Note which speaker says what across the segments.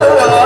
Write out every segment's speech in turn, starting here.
Speaker 1: Hello.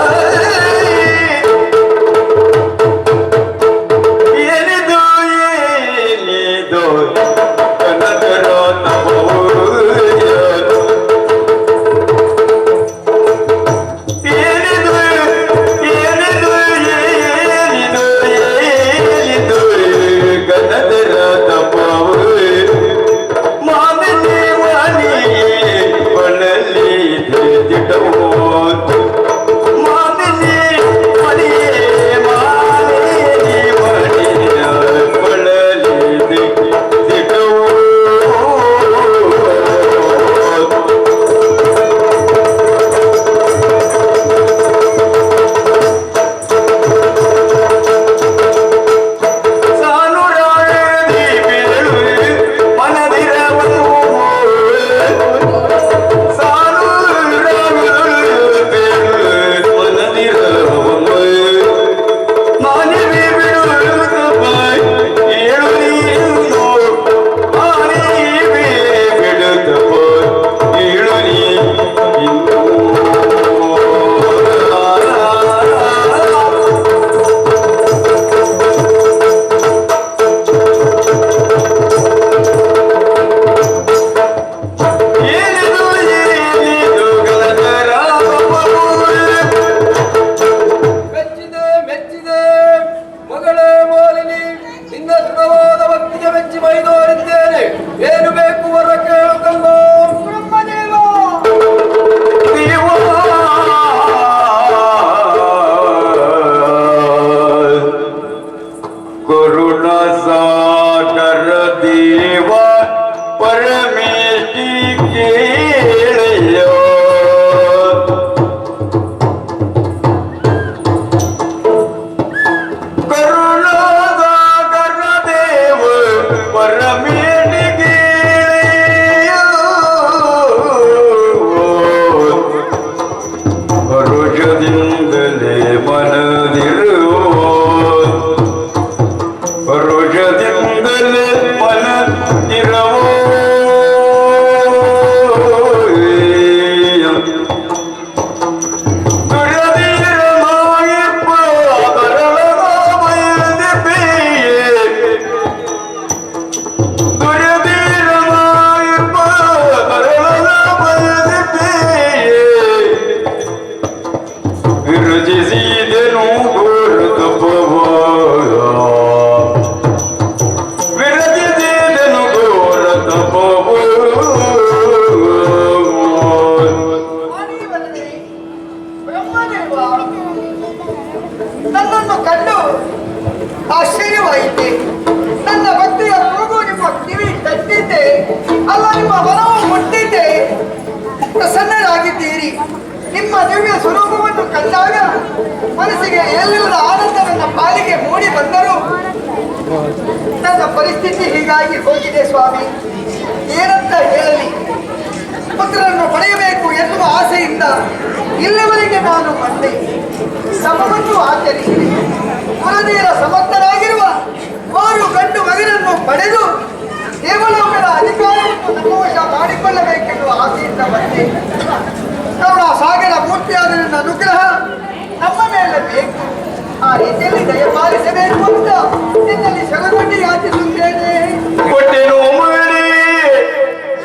Speaker 1: ಮಾಡಿದ್ದೀರಿ ನಿಮ್ಮ ದಿವ್ಯ ಸ್ವರೂಪವನ್ನು ಕಂಡಾಗ ಮನಸ್ಸಿಗೆ ಎಲ್ಲಿಲ್ಲದ ಆನಂದ ನನ್ನ ಪಾಲಿಗೆ ಮೂಡಿ ಬಂದರು ನನ್ನ ಪರಿಸ್ಥಿತಿ ಹೀಗಾಗಿ ಹೋಗಿದೆ ಸ್ವಾಮಿ. ಏನಂತ ಹೇಳಲಿ? ಪುತ್ರರನ್ನು ಪಡೆಯಬೇಕು ಎನ್ನುವ ಆಸೆಯಿಂದ ಇಲ್ಲಿವರೆಗೆ ನಾನು ಬಂದೆ. ಸಮವನ್ನು ಆಚರಿಸಿ ಕುಲದೇರ ಸಮರ್ಥರಾಗಿರುವ ಮೂರು ಗಂಡು ಮಗನನ್ನು ಪಡೆದು ಕೇವಲ ಅಧಿಕಾರವನ್ನು ದುರ್ವಶ ಮಾಡಿಕೊಳ್ಳಬೇಕೆನ್ನುವ ಆಸೆಯಿಂದ ಬಂದೆ. ನಮ್ಮ ಸಾಗರ ಮೂರ್ತಿಯಾದರಿಂದ ಅನುಗ್ರಹ ನಮ್ಮ ಮೇಲೆ ಬೇಕು. ಆ ರೀತಿಯಲ್ಲಿ ದಯಪಾಲಿಸಬೇಕು ಅಂತ ನಿನ್ನಲ್ಲಿ ಶರಗೊಂಡಿ ಯಾಚಿಸುತ್ತೇನೆ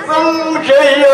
Speaker 2: ಸಂಶಯ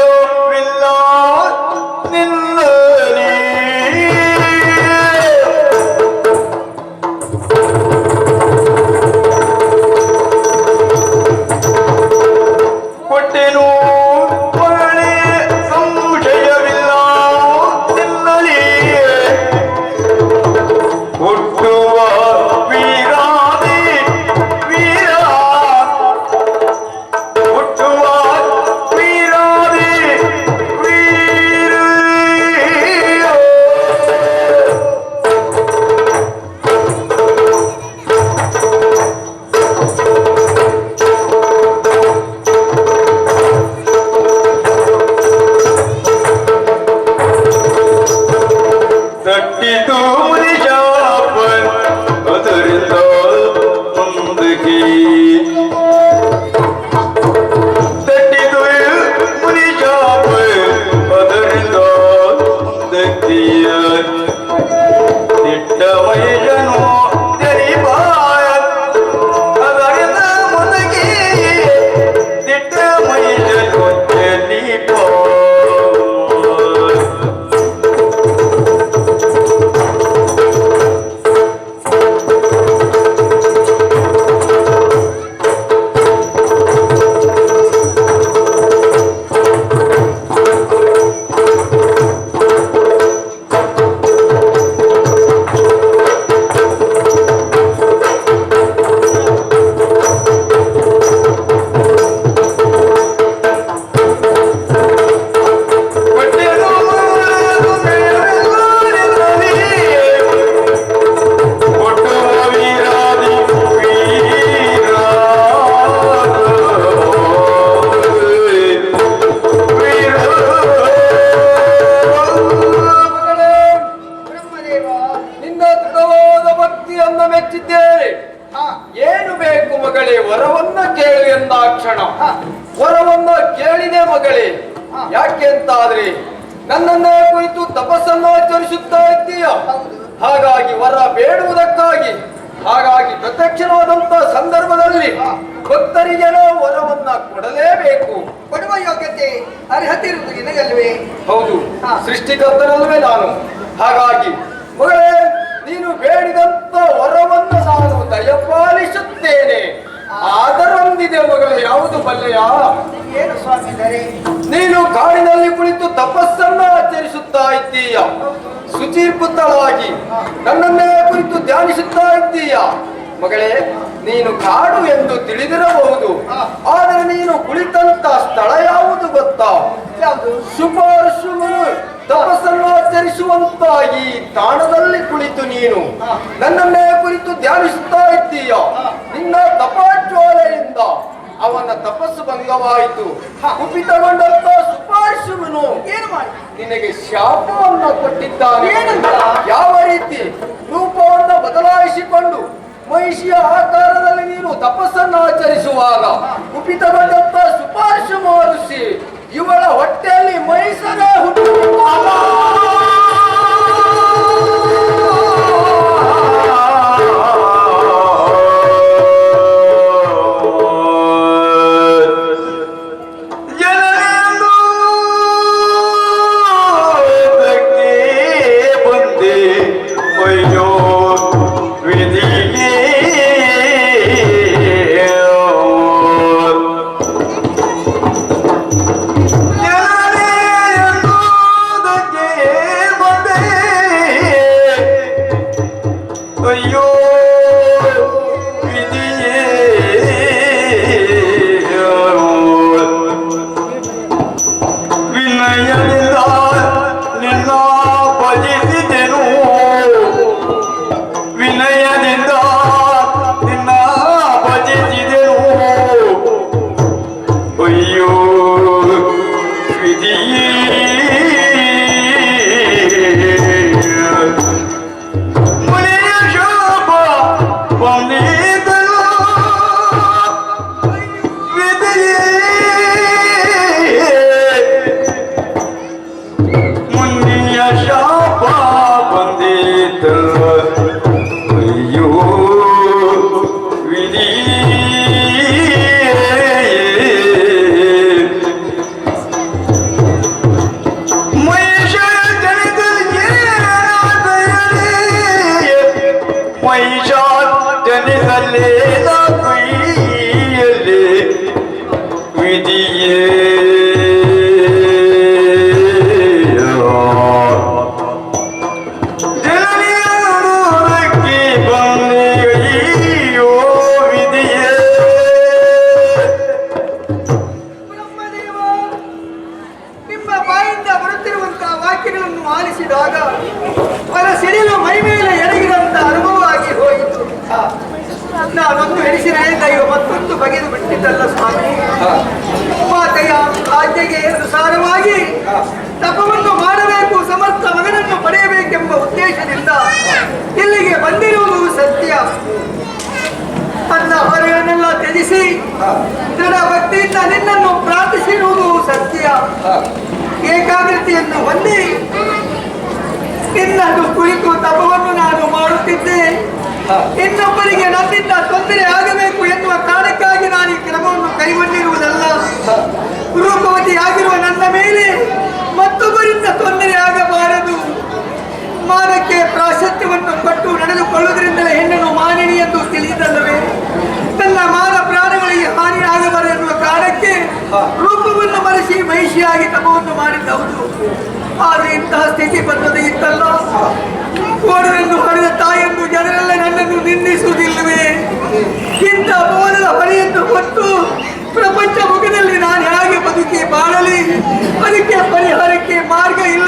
Speaker 3: ಏನು ಬೇಕು ಮಗಳೇ ವರವನ್ನ ಕೇಳಿ ಎಂದ
Speaker 2: ಕ್ಷಣ.
Speaker 3: ವರವನ್ನ ಕೇಳಿದೆ ಮಗಳೇ. ಯಾಕೆ ಅಂತಾದ್ರೆ ನನ್ನನ್ನ ಕುರಿತು ತಪಸ್ಸನ್ನು ಆಚರಿಸುತ್ತಾ ಇದ್ದೀಯ. ಹಾಗಾಗಿ ವರ ಬೇಡುವುದಕ್ಕಾಗಿ ಹಾಗಾಗಿ ಪ್ರತ್ಯಕ್ಷವಾದಂತ ಸಂದರ್ಭದಲ್ಲಿ ಭಕ್ತರಿಗೆ ವರವನ್ನ ಕೊಡಲೇಬೇಕು.
Speaker 2: ಕೊಡುವ ಯೋಗ್ಯತೆ ಅರ್ಹತೆ ಇರುವುದು ನಿನಗಲ್ವೇ?
Speaker 3: ಹೌದು. ಸೃಷ್ಟಿಕರ್ತನಲ್ವೇ ನಾನು. ಹಾಗಾಗಿ ಮಗಳೇ ನೀನು ಬೇಡಿದಂತ ನಾನು ದಯಪಾಲಿಸುತ್ತೇನೆ. ಆದರೊಂದಿದೆ ಮಗಳು ಯಾವುದು ಬಲ್ಲೆಯ?
Speaker 2: ಏನು ಸ್ವಾಮಿ ದರೆ
Speaker 3: ನೀನು ಕಾಡಿನಲ್ಲಿ ಕುಳಿತು ತಪಸ್ಸನ್ನ ಆಚರಿಸುತ್ತಾ ಇದ್ದೀಯ? ಶುಚಿರ್ಪುತ್ತಳಾಗಿ ನನ್ನನ್ನೇ ಕುರಿತು ಧ್ಯಾನಿಸುತ್ತಾ ಇದ್ದೀಯ? ಮಗಳೇ ನೀನು ಕಾಡು ಎಂದು ತಿಳಿದಿರಬಹುದು. ಆದರೆ ನೀನು ಕುಳಿತಂತ ಸ್ಥಳ ಯಾವುದು ಗೊತ್ತಾ?
Speaker 2: ಯಾವುದು?
Speaker 3: ಶುಭಾಶುಭನು ತಪಸ್ಸನ್ನು ಆಚರಿಸುವಂತಾಗಿ ಈ ತಾಣದಲ್ಲಿ ಕುಳಿತು ನೀನು. ನನ್ನನ್ನೇ ಕುರಿತು ಧ್ಯಾನಿಸುತ್ತಾ ಇದ್ದೀಯ? ನಿನ್ನ ತಪಾಜ್ವಾಲೆಯಿಂದ ಅವನ ತಪಸ್ಸು ಭಂಗವಾಯಿತು. ಕುಪಿತಗೊಂಡಂತ ಸುಪಾರ್ಶುವನು
Speaker 2: ಮಾಡಿ?
Speaker 3: ನಿನಗೆ ಶಾಪವನ್ನು ಕೊಟ್ಟಿದ್ದಾನೆ.
Speaker 2: ಏನಂತ?
Speaker 3: ಯಾವ ರೀತಿ? ರೂಪವನ್ನು ಬದಲಾಯಿಸಿಕೊಂಡು ಮಹಿಷಿಯ ಆಕಾರದಲ್ಲಿ ನೀನು ತಪಸ್ಸನ್ನು ಆಚರಿಸುವಾಗ ಕುಪಿತಗೊಂಡಂತ ಸುಪಾರ್ಶು ಮಹರ್ಷಿ ಇವಳ ಹೊಟ್ಟೆಯಲ್ಲಿ ಮೈಸೂರೇ
Speaker 1: ಜನರೆಂದು
Speaker 2: ತನ್ನ ಹೊರೆಯನ್ನೆಲ್ಲ ತ್ಯಜಿಸಿ ದೃಢ ಭಕ್ತಿಯಿಂದ ನಿನ್ನನ್ನು ಪ್ರಾರ್ಥಿಸಿರುವುದು ಸತ್ಯ. ಏಕಾಗ್ರತೆಯನ್ನು ಹೊಂದಿ ನಿನ್ನನ್ನು ಕುಳಿತು ತಪವನ್ನು ನಾನು ಮಾಡುತ್ತಿದ್ದೆ. ಇನ್ನೊಬ್ಬರಿಗೆ ನನ್ನಿಂದ ತೊಂದರೆ ಆಗಬೇಕು ಎನ್ನುವ ಕಾರಣಕ್ಕಾಗಿ ನಾನು ಈ ಕ್ರಮವನ್ನು ಕೈಗೊಂಡಿರುವುದಲ್ಲ. ರೂಪವತಿಯಾಗಿರುವ ನನ್ನ ಮೇಲೆ ಮತ್ತೊಬ್ಬರಿಂದ ತೊಂದರೆ ಆಗಬಾರದು. ಮಾನಕ್ಕೆ ಪ್ರಾಶಸ್ತ್ಯವನ್ನು ಕೊಟ್ಟು ನಡೆದುಕೊಳ್ಳುವುದರಿಂದಲೇ ಹೆಣ್ಣನ್ನು ಮಾನಿನಿ ಎಂದು ತಿಳಿದಲ್ಲವೇ ತನ್ನ ಮಾನ ಪ್ರಾಣಗಳಿಗೆ ಹಾನಿ ಆಗಬಾರದು ಎನ್ನುವ ಕಾರಣಕ್ಕೆ ರೂಪವನ್ನು ಮರೆಸಿ ಮಹಿಷಿಯಾಗಿ ತಪವನ್ನು ಮಾಡಿದ್ದವುದು ಆದರೆ ಇಂತಹ ಸ್ಥಿತಿ ಬಂದದ್ದು ಇತ್ತಲ್ಲ? ಕೋಡರೆಂದು ಹೊಡೆದ ತಾಯಿಯನ್ನು ಜನರೆಲ್ಲ ನನ್ನನ್ನು ನಿಂದಿಸುವುದಿಲ್ಲವೇ? ಇಂಥ ಬೋಧದ ಹೊರೆಯನ್ನು ಹೊತ್ತು ಪ್ರಪಂಚ ಮುಖದಲ್ಲಿ ನಾನು ಹೇಗೆ ಬದುಕಿ ಬಾಳಲಿ? ಅದಕ್ಕೆ ಪರಿಹಾರಕ್ಕೆ ಮಾರ್ಗ ಇಲ್ಲವೇ